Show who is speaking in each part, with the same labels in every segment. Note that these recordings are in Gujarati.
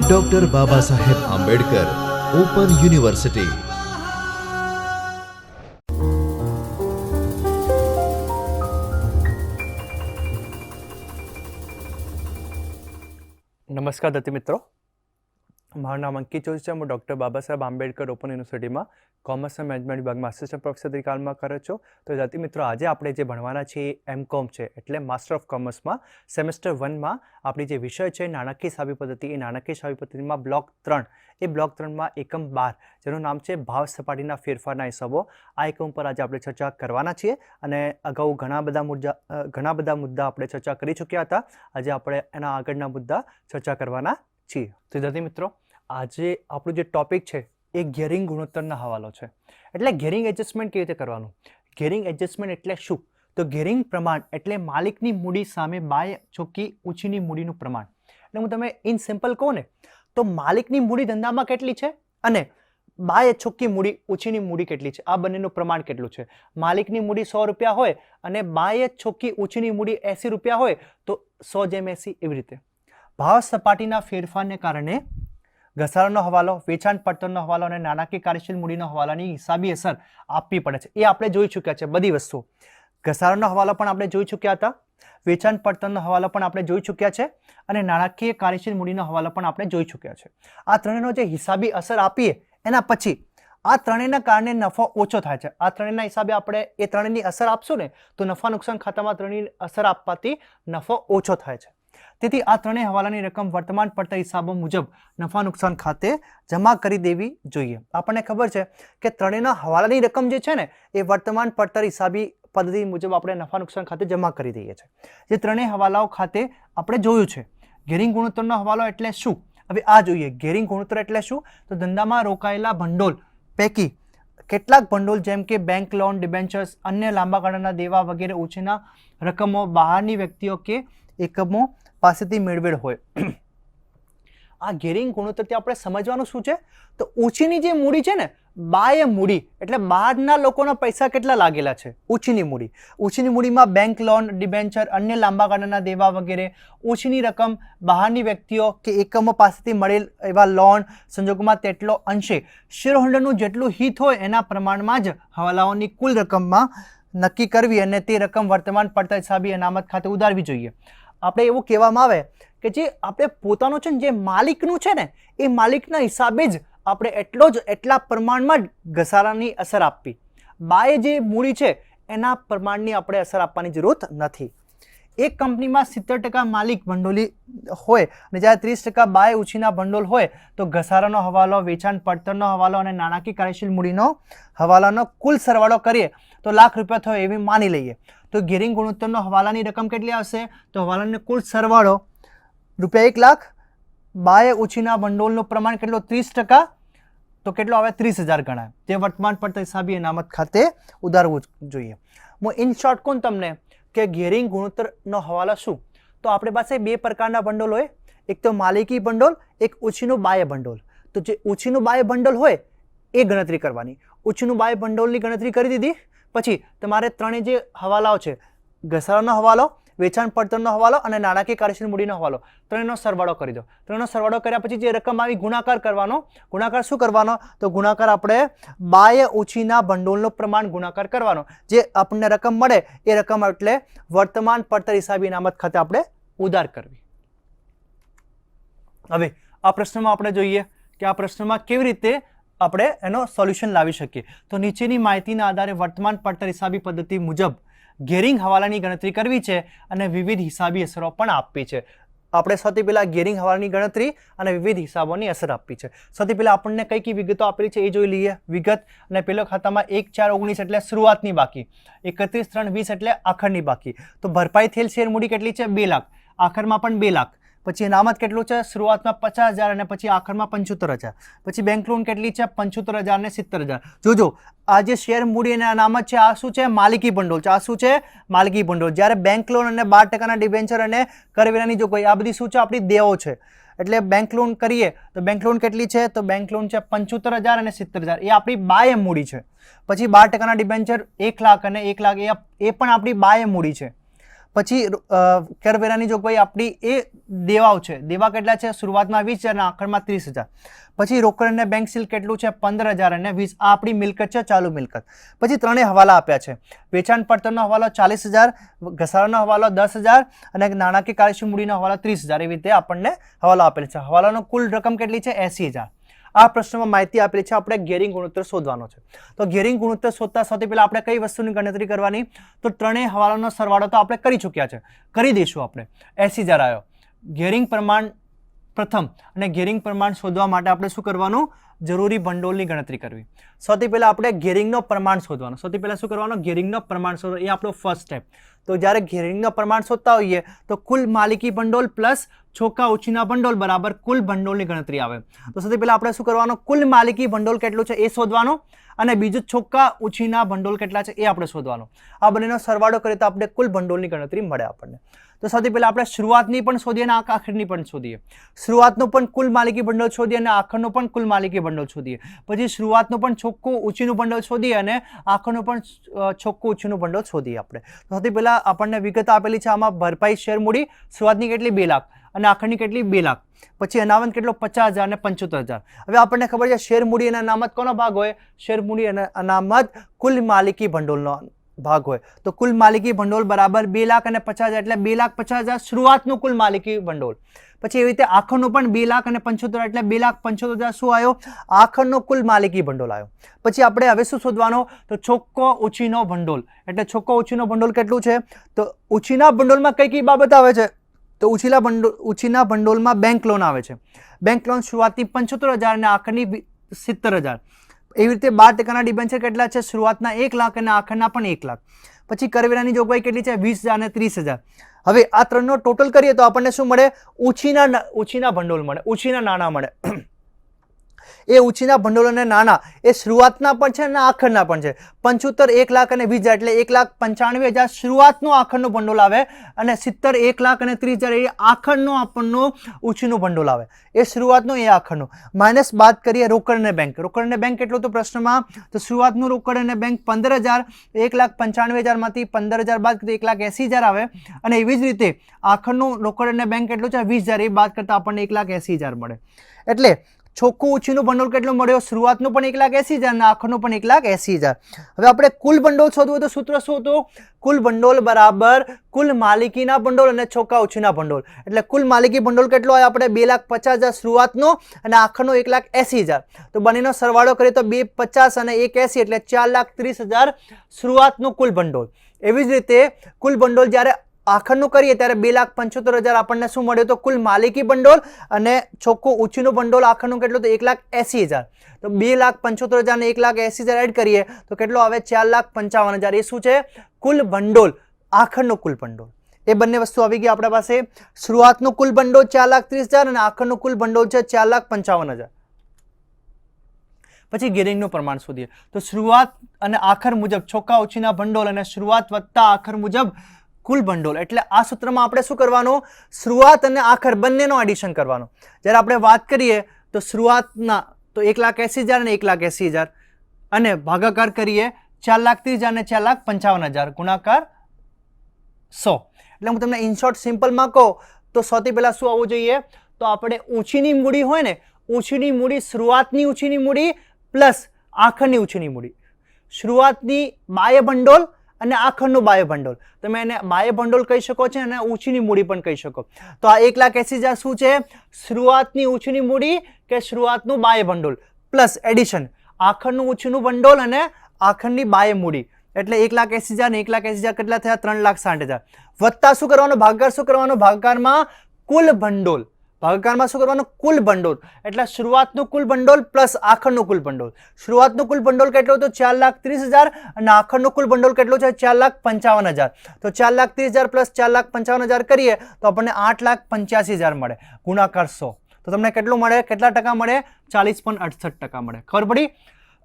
Speaker 1: ડોક્ટર બાબા સાહેબ આંબેડકર ઓપન યુનિવર્સિટી
Speaker 2: નમસ્કાર દત્તિ મિત્રો મારું નામ અંકિત જોશી છે. હું ડૉક્ટર બાબા સાહેબ આંબેડકર ઓપન યુનિવર્સિટીમાં કોમર્સ અને મેનેજમેન્ટ વિભાગમાં આસિસ્ટન્ટ પ્રોફેસર તરીકે હાલમાં કરે છો. તો દત્તી મિત્રો, આજે આપણે જે ભણવાના છે એ એમ કોમ છે. એટલે માસ્ટર ઓફ કોમર્સમાં સેમેસ્ટર વનમાં આપણી જે વિષય છે, નાણાકીય સાબી પદ્ધતિ, એ નાણાકીય સાબી પદ્ધતિમાં બ્લોક ત્રણ. એ બ્લોક ત્રણમાં એકમ બાર, જેનું નામ છે ભાવ સપાટીના ફેરફારના હિસાબો. આ એકમ પર આજે આપણે ચર્ચા કરવાના છીએ અને અગાઉ ઘણા બધા મુદ્દા ઘણા બધા મુદ્દા આપણે ચર્ચા કરી ચૂક્યા હતા. આજે આપણે એના આગળના મુદ્દા ચર્ચા કરવાના છીએ. તો વિદ્યાર્થી મિત્રો આજે આપણું જે ટોપિક છે એ ગેરિંગ ગુણોત્તરના હવાલો છે. એટલે ગેરિંગ એડજસ્ટમેન્ટ કેવી રીતે કરવાનું? ગેરિંગ એડજસ્ટમેન્ટ એટલે શું? તો ગેરિંગ પ્રમાણ એટલે માલિકની મૂડી સામે બાય ચોખ્ખી ઊંચીની મૂડીનું પ્રમાણ. એટલે હું તમે ઇન સિમ્પલ કહું ને, તો માલિકની મૂડી ધંધામાં કેટલી છે અને બાય ચોખ્ખી મૂડી ઊંચીની મૂડી કેટલી છે? આ બંનેનું પ્રમાણ કેટલું છે? માલિકની મૂડી સો રૂપિયા હોય અને બાય ચોખ્ખી ઊંચીની મૂડી એંસી રૂપિયા હોય, તો સો જેમ એંસી એવી રીતે. ભાવ સપાટીના ફેરફારને કારણે ઘસારાનો હવાલો, વેચાણ પડતરનો હવાલો અને નાણાકીય કાર્યશીલ મૂડીનો હવાલાની હિસાબી અસર આપવી પડે છે. એ આપણે જોઈ ચૂક્યા છે બધી વસ્તુ ઘસારાનો હવાલો પણ આપણે જોઈ ચૂક્યા હતા. વેચાણ પડતરનો હવાલો પણ આપણે જોઈ ચૂક્યા છે અને નાણાકીય કાર્યશીલ મૂડીનો હવાલો પણ આપણે જોઈ ચૂક્યા છે. આ ત્રણેયનો જે હિસાબી અસર આપીએ એના પછી આ ત્રણેયના કારણે નફો ઓછો થાય છે. આ ત્રણેયના હિસાબે આપણે એ ત્રણેયની અસર આપશું ને તો નફા નુકસાન ખાતામાં ત્રણેયની અસર આપવાથી નફો ઓછો થાય છે. તેથી આ ત્રણેય હવાલાની રકમ વર્તમાન પડતર હિસાબો મુજબ નફા નુકસાન ખાતે જમા કરી દેવી જોઈએ. આપણને ખબર છે કે ત્રણેયના હવાલાની રકમ જે છે ને, એ વર્તમાન પડતર હિસાબી પદ્ધતિ મુજબ આપણે નફા નુકસાન ખાતે જમા કરી દઈએ છીએ. જે ત્રણેય હવાલાઓ ખાતે આપણે જોયું છે, ગેરિંગ ગુણોત્તરનો હવાલો એટલે શું? હવે આ જોઈએ, ગેરિંગ ગુણોત્તર એટલે શું? તો ધંધામાં રોકાયેલા ભંડોળ, પૈકી કેટલાક ભંડોળ જેમ કે બેંક લોન ડિબેન્ચર્સ અન્ય લાંબા ગાળાના દેવા વગેરે ઓછીના રકમો બહારની વ્યક્તિઓ કે એકમો પાસેથી મેળવેલ હોય. આ ગેરિંગ ગુણોત્તરથી આપણે સમજવાનું શું છે? તો ઊંચીની જે મૂડી છે ને, બાય મૂડી, એટલે બહારના લોકોના પૈસા કેટલા લાગેલા છે? ઊંચીની મૂડી. ઊંચીની મૂડીમાં બેંક લોન ડિબેન્ચર અન્ય લાંબા ગાળાના દેવા વગેરે. ઊંચીની રકમ બહારની વ્યક્તિઓ કે એકમો પાસેથી મળેલ એવા લોન સંજોગોમાં તેટલો અંશે. શેરહોલ્ડરનું જેટલું હિત હોય એના પ્રમાણમાં જ હવાલાઓની કુલ રકમમાં નક્કી કરવી અને તે રકમ વર્તમાન પડતર હિસાબી અનામત ખાતે ઉધારવી જોઈએ. આપણે એવું કહેવામાં આવે કે જે આપણે પોતાનું છે ને જે માલિકનું છે ને, એ માલિકના હિસાબે જ આપણે એટલો જ એટલા પ્રમાણમાં ઘસારાની અસર આપવી. બાય જે મૂડી છે, એના પ્રમાણની આપણે અસર આપવાની જરૂરત નથી. એક કંપનીમાં સિત્તેર ટકા માલિક ભંડોળી હોય અને જ્યારે ત્રીસ ટકા બાય ઉછીના ભંડોળ હોય, તો ઘસારાનો હવાલો, વેચાણ, પડતરનો હવાલો અને નાણાકીય કાર્યશીલ મૂડીનો હવાલાનો કુલ સરવાળો કરીએ તો લાખ રૂપિયા થયો એવી માની લઈએ. તો ગેરિંગ ગુણોત્તરનો હવાલાની રકમ કેટલી આવશે? તો હવાલાનો કુલ સરવાળો રૂપિયા એક લાખ, બાય ઓછીના ભંડોળનું પ્રમાણ કેટલો? ત્રીસ ટકા. તો કેટલો આવે? ત્રીસ હજાર ગણાય. તે વર્તમાન પડતર હિસાબી અનામત ખાતે ઉધારવું જોઈએ. હું ઇન શોર્ટ કોણ તમને કે ગેરિંગ ગુણોત્તરનો હવાલો શું? તો આપણી પાસે બે પ્રકારના ભંડોળ હોય. એક તો માલિકી ભંડોળ, એક ઓછીનું બાય ભંડોળ. તો જે ઓછીનું બાય ભંડોળ હોય, એ ગણતરી કરવાની. ઓછીનું બાય ભંડોળની ગણતરી કરી દીધી. પછી તમારે ત્રણેય જે હવાલાઓ છે, ઘસારાનો હવાલો, વેચાણ પડતરનો હવાલો અને નાણાકીય કાર્યશીલ મૂડીનો હવાલો, ત્રણેયનો સરવાળો કરી દો. ત્રણેયનો સરવાળો કર્યા પછી જે રકમ આવી, ગુણાકાર કરવાનો. ગુણાકાર શું કરવાનો? તો ગુણાકાર આપણે બાય ઓછીના ભંડોળનું પ્રમાણ ગુણાકાર કરવાનો. જે આપણને રકમ મળે, એ રકમ એટલે વર્તમાન પડતર હિસાબી ઇનામત ખાતે આપણે ઉધાર કરવી. હવે આ પ્રશ્નમાં આપણે જોઈએ કે આ પ્રશ્નમાં કેવી રીતે આપણે એનો સોલ્યુશન લાવી શકીએ. તો નીચેની માહિતીના આધારે વર્તમાન પડતર હિસાબી પદ્ધતિ મુજબ ગેરિંગ હવાલાની ગણતરી કરવી છે અને વિવિધ હિસાબી અસરો પણ આપવી છે. આપણે સૌથી પહેલાં ગેરિંગ હવાલાની ગણતરી અને વિવિધ હિસાબોની અસર આપવી છે. સૌથી પહેલાં આપણને કઈ કઈ વિગતો આપેલી છે એ જોઈ લઈએ. વિગત અને પેલો ખાતામાં એક, ચાર, ઓગણીસ એટલે શરૂઆતની બાકી. એકત્રીસ, ત્રણ, વીસ એટલે આખરની બાકી. તો ભરપાઈ થયેલ શેર મૂડી કેટલી છે? બે લાખ. આખરમાં પણ બે લાખ. પછી અનામત કેટલું છે? શરૂઆતમાં પચાસ હજાર અને પછી આખરમાં પંચોતેર હજાર. પછી બેંક લોન કેટલી છે? પંચોતેર હજાર અને સિત્તેર હજાર. જોજો આ જે શેર મૂડી અને અનામત છે, આ શું છે? માલિકી ભંડોળ છે. આ શું છે? માલિકી ભંડોળ. જ્યારે બેંક લોન અને બાર ટકાના ડિબેન્ચર અને કરવેરાની જોગવાઈ આ બધી શું છે? આપણી દેવો છે. એટલે બેંક લોન કરીએ તો બેંક લોન કેટલી છે? તો બેંક લોન છે પંચોતેર હજાર અને સિત્તેર હજાર. એ આપણી બાય મૂડી છે. પછી બાર ટકાના ડિબેન્ચર એક લાખ અને એક લાખ, એ પણ આપણી બાય મૂડી છે. પછી કરવેરાની જોગવાઈ આપણી એ દેવાઓ છે, દેવા કેટલા છે? શરૂઆતમાં વીસ હજાર આખરમાં ત્રીસ હજાર. પછી રોકડ અને બેંક સીલ કેટલું છે? પંદર હજાર અને વીસ. આ આપણી મિલકત છે, ચાલુ મિલકત. પછી ત્રણેય હવાલા આપ્યા છે. વેચાણ પડતરનો હવાલો ચાલીસ હજાર, ઘસારાનો હવાલો દસ હજાર અને નાણાકીય કાર્યશી મૂડીનો હવાલો ત્રીસ હજાર. એવી રીતે આપણને હવાલો આપેલ છે. હવાલાનો કુલ રકમ કેટલી છે? એસી હજાર. આ પ્રશ્નમાં માહિતી આપેલી છે. આપણે ગેરિંગ ગુણોત્તર શોધવાનો છે. તો ગેરિંગ ગુણોત્તર શોધતા સૌથી પહેલાં આપણે કઈ વસ્તુની ગણતરી કરવાની? તો ત્રણેય હવાલાનો સરવાળો તો આપણે કરી ચૂક્યા છે. કરી દઈશું આપણે. એસી હજાર આવ્યો ગેરિંગ પ્રમાણ પ્રથમ અને ગેરિંગ પ્રમાણ શોધવા માટે આપણે શું કરવાનું? જરૂરી ભંડોળની ગણતરી કરવી. સૌથી પહેલાં આપણે ગેરિંગનો પ્રમાણ શોધવાનો. સૌથી પહેલાં શું કરવાનું? ગેરિંગનો પ્રમાણ શોધવાનો. એ આપણો ફર્સ્ટ સ્ટેપ તો જ્યારે ગેરિંગનો પ્રમાણ શોધતા હોઈએ, તો કુલ માલિકી ભંડોળ પ્લસ છોકા ઓછીના ભંડોળ બરાબર કુલ ભંડોળની ગણતરી આવે. તો સૌથી પહેલાં આપણે શું કરવાનું? કુલ માલિકી ભંડોળ કેટલું છે એ શોધવાનું અને બીજું છોકા ઓછીના ભંડોળ કેટલા છે એ આપણે શોધવાનું. આ બંનેનો સરવાળો કરીએ તો આપણે કુલ ભંડોળની ગણતરી મળે આપણને. તો સૌથી પહેલાં આપણે શરૂઆતની પણ શોધીએ અને આખ- આખરની પણ શોધીએ. શરૂઆતનું પણ કુલ માલિકી ભંડોળ શોધીએ અને આખરનું પણ કુલ માલિકી ભંડોળ શોધીએ. પછી શરૂઆતનું પણ ચોખ્ખું ઊંચીનું ભંડોળ શોધીએ અને આખરનું પણ ચોખ્ખું ઊંચીનું ભંડોળ શોધીએ આપણે. તો સૌથી પહેલાં આપણને વિગત આપેલી છે, આમાં ભરપાઈ શેર મૂડી, શરૂઆતની કેટલી? બે લાખ. અને આખરની કેટલી? બે લાખ. પછી અનામત કેટલો? પચાસ હજાર અને પંચોતેર હજાર. હવે આપણને ખબર છે, શેર મૂડી અને અનામત કોનો ભાગ હોય? શેર મૂડી અને અનામત કુલ માલિકી ભંડોળનો ભાગ હોય. તો કુલ માલિકી ભંડોળ બરાબર બે લાખ અને પચાસ એટલે બે લાખ પચાસ હજાર શરૂઆતનું કુલ માલિકી ભંડોળ. પછી એવી રીતે આખરનું પણ બે લાખ અને પંચોતેર, એટલે બે લાખ પંચોતેર હજાર શું આવ્યો? આખરનો કુલ માલિકી ભંડોળ આવ્યો. પછી આપણે હવે શું શોધવાનો? તો ચોખ્ખો ઉછીનો ભંડોળ. એટલે ચોખ્ખો ઉછીનો ભંડોળ કેટલું છે? તો ઉછીના ભંડોળમાં કઈ કઈ બાબત આવે છે? તો ઉછીલા ભંડોળ ઉછીના ભંડોળમાં બેંક લોન આવે છે. બેંક લોન શરૂઆતની પંચોતેર હજાર અને આખરની સિત્તેર હજાર. એવી રીતે બાર ટકાના ડિબેન્ચર કેટલા છે? શરૂઆતના એક લાખ અને આખરના પણ એક લાખ. પછી કરવેરાની જોગવાઈ કેટલી છે? વીસ હજાર અને ત્રીસ હજાર. હવે આ ત્રણનો ટોટલ કરીએ તો આપણને શું મળે? ઓછીના ઓછીના ભંડોળ મળે ઓછીના નાણાં મળે. એ ઉછીના ભંડોળ અને નાણાં એ શરૂઆતના પણ છે અને આખરના પણ છે. પંચોતેર એક લાખ અને વીસ હજાર એટલે એક લાખ પંચાણવે હજાર શરૂઆતનું આખરનું ભંડોળ આવે અને સિત્તેર એક લાખ અને ત્રીસ હજાર એ આખરનો આપણનો ઉછીનું ભંડોળ આવે. એ શરૂઆતનું, એ આખરનું. માઇનસ બાદ કરીએ રોકડ અને બેંક. રોકડ અને બેંક કેટલું તો પ્રશ્નમાં? તો શરૂઆતનું રોકડ અને બેંક પંદર હજાર, એક લાખ પંચાણવે હજારમાંથી પંદર હજાર બાદ એક લાખ એંસી હજાર આવે. અને એવી જ રીતે આખરનું રોકડ અને બેંક કેટલું છે? વીસ હજાર. એ બાદ કરતાં આપણને એક લાખ એંસી હજાર મળે. એટલે ચોખ્ખું ઉછીનું ભંડોળ કેટલું મળ્યો? શરૂઆતનું પણ એક લાખ એંસી હજાર અને આખરનું પણ એક લાખ એંસી હજાર. હવે આપણે કુલ ભંડોળ શોધવું હોય તો સૂત્ર શું હતું? કુલ ભંડોળ બરાબર કુલ માલિકીના ભંડોળ અને ચોખ્ખા ઉછીના ભંડોળ. એટલે કુલ માલિકી ભંડોળ કેટલો હોય આપણે બે લાખ પચાસ હજાર શરૂઆતનો અને આખરનો એક લાખ એંસી હજાર. તો બંનેનો સરવાળો કરીએ તો બે પચાસ અને એક એંસી એટલે ચાર લાખ ત્રીસ હજાર શરૂઆતનું કુલ ભંડોળ. એવી જ રીતે કુલ ભંડોળ જ્યારે આખરનું કરીએ ત્યારે બે લાખ પંચોતેર હજાર આપણને શું મળ્યું તો કુલ માલિકી ભંડોળ અને ચોખ્ખું ઊંચીનું ભંડોળ આખરનું કેટલું તો એક લાખ એંસી હજાર. તો બે લાખ પંચોતેર હજાર એક લાખ એંસી હજાર એડ કરીએ તો કેટલો આવે? ચાર લાખ પંચાવન હજાર. એ શું છે? કુલ ભંડોળ, આખરનું કુલ ભંડોળ. એ બંને વસ્તુ આવી ગઈ આપણા પાસે. શરૂઆતનું કુલ ભંડોળ ચાર લાખ ત્રીસ હજાર અને આખરનું કુલ ભંડોળ છે ચાર લાખ પંચાવન હજાર. પછી ગેરિંગનું પ્રમાણ શોધીએ. તો શરૂઆત અને આખર મુજબ, ચોખ્ખા ઓછીના ભંડોળ અને શરૂઆત વધતા આખર મુજબ કુલ ભંડોળ. એટલે આ સૂત્રમાં આપણે શું કરવાનું? શરૂઆત અને આખર બંનેનો એડિશન કરવાનું. જ્યારે આપણે વાત કરીએ, તો શરૂઆતના તો એક લાખ એંસી હજાર અને એક લાખ એંસી હજાર. અને ભાગાકાર કરીએ, ચાર લાખ ત્રીસ હજાર અને ચાર લાખ પંચાવન હજાર. ગુણાકાર સો. એટલે હું તમને ઇન શોર્ટ સિમ્પલમાં કહું, તો સૌથી પહેલાં શું આવવું જોઈએ? તો આપણે ઊંચીની મૂડી હોય ને, ઊંચીની મૂડી શરૂઆતની ઊંચીની મૂડી, પ્લસ આખરની ઊંચીની મૂડી. શરૂઆતની બાહ્ય ભંડોળ અને આખરનું બાહ્ય ભંડોળ તમે એને ભંડોળ કહી શકો છો અને ઊંચીની મૂડી પણ કહી શકો. તો આ એક લાખ એસી હજાર શું છે? શરૂઆતની ઊંચીની મૂડી કે શરૂઆતનું બાય ભંડોળ પ્લસ એડિશન. આખરનું ઊંચીનું ભંડોળ અને આખરની બાય મૂડી એટલે એક લાખ એસી હજાર ને એક લાખ એસી હજાર કેટલા થયા? ત્રણ લાખ સાઠ હજાર. વત્તા શું કરવાનો? ભાગાકાર શું કરવાનો? ભાગાકારમાં કુલ ભંડોળ. ભાગાકારમાં શું કરવાનું? કુલ ભંડોળ. એટલે શરૂઆતનું કુલ ભંડોળ પ્લસ આખરનું કુલ ભંડોળ. શરૂઆતનું કુલ ભંડોળ કેટલું હતું? ચાર લાખ ત્રીસ હજાર અને આખરનું કુલ ભંડોળ કેટલું છે? ચાર લાખ પંચાવન હજાર. તો ચાર લાખ ત્રીસ હજાર પ્લસ ચાર લાખ પંચાવન હજાર કરીએ તો આપણને આઠ લાખ પંચ્યાસી હજાર મળે. ગુણાકાર સો. તો તમને કેટલું મળે? કેટલા ટકા મળે? ચાલીસ પોઈન્ટ અડસઠ ટકા મળે. ખબર પડી?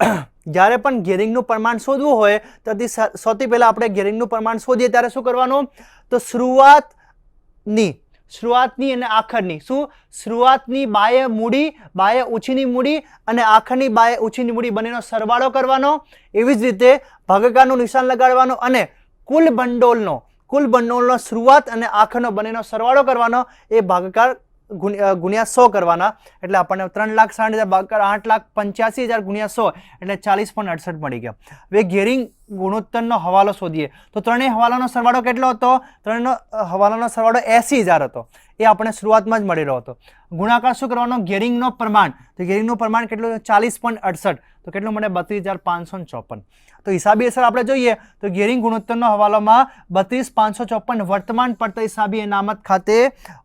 Speaker 2: જ્યારે પણ ગેરિંગનું પ્રમાણ શોધવું હોય ત્યાંથી સૌથી પહેલાં આપણે ગેરિંગનું પ્રમાણ શોધીએ, ત્યારે શું કરવાનું? તો શરૂઆતની શરૂઆતની અને આખરની. શું? શરૂઆતની બાય મૂડી, બાય ઊંચીની મૂડી અને આખરની બાય ઊંચીની મૂડી બંનેનો સરવાળો કરવાનો. એવી જ રીતે ભાગાકારનું નિશાન લગાડવાનો અને કુલ ભંડોળનો, કુલ બંડોળનો શરૂઆત અને આખરનો બંનેનો સરવાળો કરવાનો. એ ભાગાકાર ગુણ્યા સો કરવાના. એટલે આપણને ત્રણ લાખ સાઠ હજાર આઠ લાખ પંચ્યાસી હજાર ગુણ્યા સો, એટલે ચાલીસ પોઈન્ટ અડસઠ મળી ગયા. હવે ગેરિંગ ગુણોત્તરનો હવાલો શોધીએ. તો ત્રણેય હવાલાનો સરવાળો કેટલો હતો? ત્રણેયનો હવાલાનો સરવાળો એસી હજાર હતો. એ આપણે શરૂઆતમાં જ મળેલો હતો. ગુણાકાર શું કરવાનો? ગેરિંગનો પ્રમાણ. તો ગેરિંગનું પ્રમાણ કેટલું ચાલીસ પોઈન્ટ અડસઠ. તો કેટલું મળે બત્રીસ હજાર પાંચસો ચોપન. તો હિસાબી અસર આપણે જોઈએ તો ગેરિંગ ગુણોત્તરનો હવાલામાં બત્રીસ પાંચસો ચોપન વર્તમાન પડતર હિસાબી અનામત ખાતે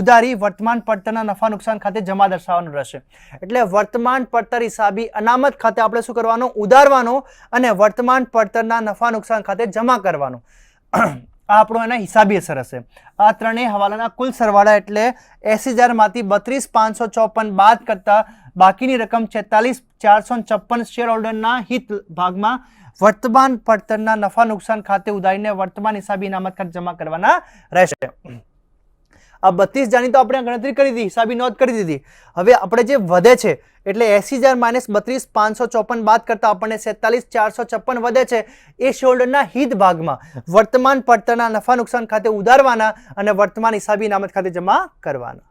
Speaker 2: ઉધારી વર્તમાન પડતરના નફા નુકસાન ખાતે જમા દર્શાવવાનું રહેશે. એટલે વર્તમાન પડતર હિસાબી અનામત ખાતે આપણે શું કરવાનું? ઉધારવાનું અને વર્તમાન પડતરના નફા નુકસાન ખાતે જમા કરવાનું. આ આપણો એના હિસાબી અસર હશે. આ ત્રણેય હવાલાના કુલ સરવાળા એટલે એસી હજારમાંથી બત્રીસ પાંચસો ચોપન બાદ કરતાં બાકીની રકમ છેતાલીસ ચારસો છપ્પન શેર હોલ્ડરના હિત ભાગમાં વર્તમાન પડતરના નફા નુકસાન ખાતે ઉધારીને વર્તમાન હિસાબી ઇનામત ખર્ચ જમા કરવાના રહેશે. આ બત્રીસ જાણી તો આપણે ગણતરી કરી દીધી, હિસાબી નોંધ કરી દીધી. હવે આપણે જે વધે છે, એટલે એસી હજાર માઇનસ બત્રીસ, પાંચસો ચોપન બાદ કરતાં આપણને સેતાલીસ ચારસો છપ્પન વધે છે. એ શોલ્ડરના હિત ભાગમાં વર્તમાન પડતરના નફા નુકસાન ખાતે ઉધારવાના અને વર્તમાન હિસાબી નામત ખાતે જમા કરવાના.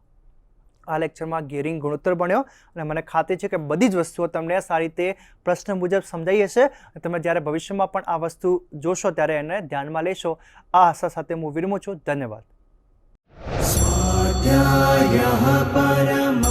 Speaker 2: આ લેક્ચરમાં ગેરિંગ ગુણોત્તર બન્યો અને મને ખાતરી છે કે બધી જ વસ્તુઓ તમને સારી રીતે પ્રશ્ન મુજબ સમજાઈ હશે. તમે જ્યારે ભવિષ્યમાં પણ આ વસ્તુ જોશો, ત્યારે એને ધ્યાનમાં લેશો. આ આશા સાથે હું વિરમું છું. ધન્યવાદ.
Speaker 3: परमः